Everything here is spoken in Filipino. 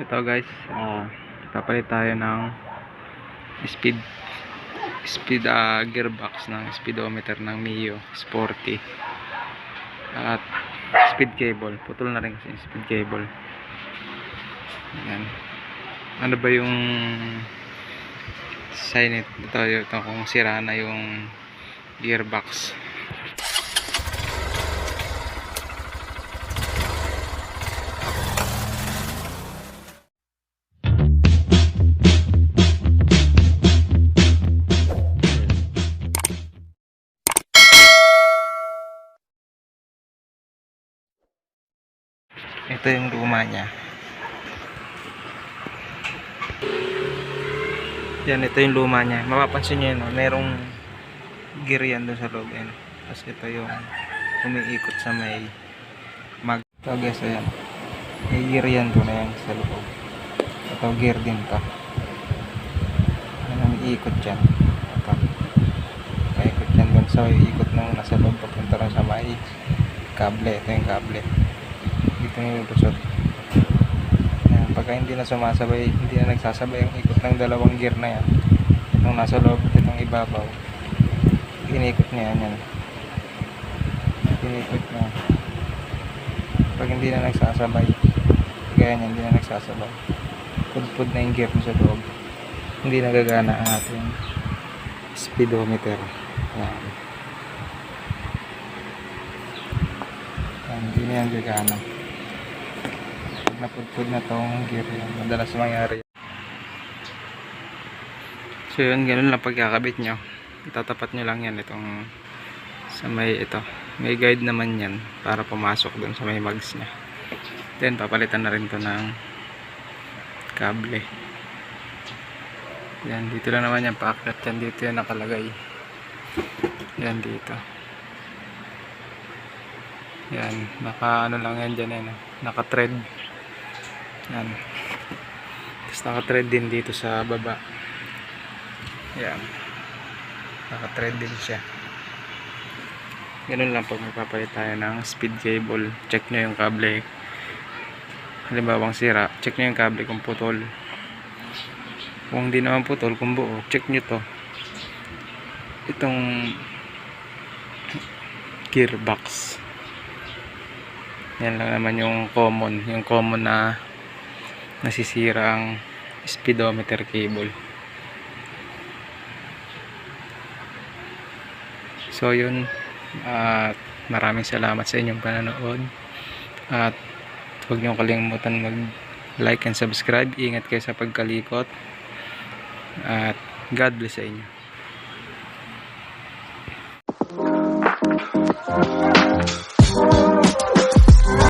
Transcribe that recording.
ito guys. Ah papalit tayo ng speed speed ah, gearbox ng speedometer ng Mio Sporty. At speed cable. Putol na rin kasi speed cable. Yan ano ba yung sign it? Ito, ito kung sira na yung gearbox ito yung luma niya. Yan ito yung luma niya. Mapapansin yun no? merong gear yan doon sa loob yan. Tapos ito yung umiikot sa may mag ito guys ayan. May gear yan doon na yan sa loob. Ito gear din to. Yan umiikot dyan ito. Umiikot yan doon sa ikot nung nasa loob papunta rin sa may kable. Ito yung kable dito yung lusot yan, pagka hindi na sumasabay hindi na nagsasabay ang ikot ng dalawang gear na yan itong nasa loob at itong ibabaw inikot niya yan yan. Inikot niya. Pag hindi na nagsasabay gaya niya hindi na nagsasabay. Pudpud na yung gear sa loob. Hindi nagagana ang ating speedometer. Yan hindi na yan gagana pag napudpud na tong gear yan madalas mangyari so yun ganun lang pagkakabit nyo. Itatapat nyo lang yan itong sa may ito. May guide naman yan para pumasok dun sa may mags nya then papalitan na rin to ng kable. Yan dito lang naman yan. Paakyat yan. Dito yan nakalagay. Yan dito. Yan naka ano lang yan dyan yan naka thread yan. Tapos naka thread din dito sa baba. Yan. Naka-thread din siya. Ganun lang pag magpapalit tayo ng speed cable. Check nyo yung kable. Halimbawang sira. Check nyo yung kable kung putol. Kung hindi naman putol kung buo check nyo to. Itong gearbox. Yan lang naman yung common. Yung common na nasisira ang speedometer cable So yun, at maraming salamat sa inyong panonood. At huwag niyo kalimutan mag-like and subscribe. Ingat kayo sa pagkalikot. At God bless sa inyo.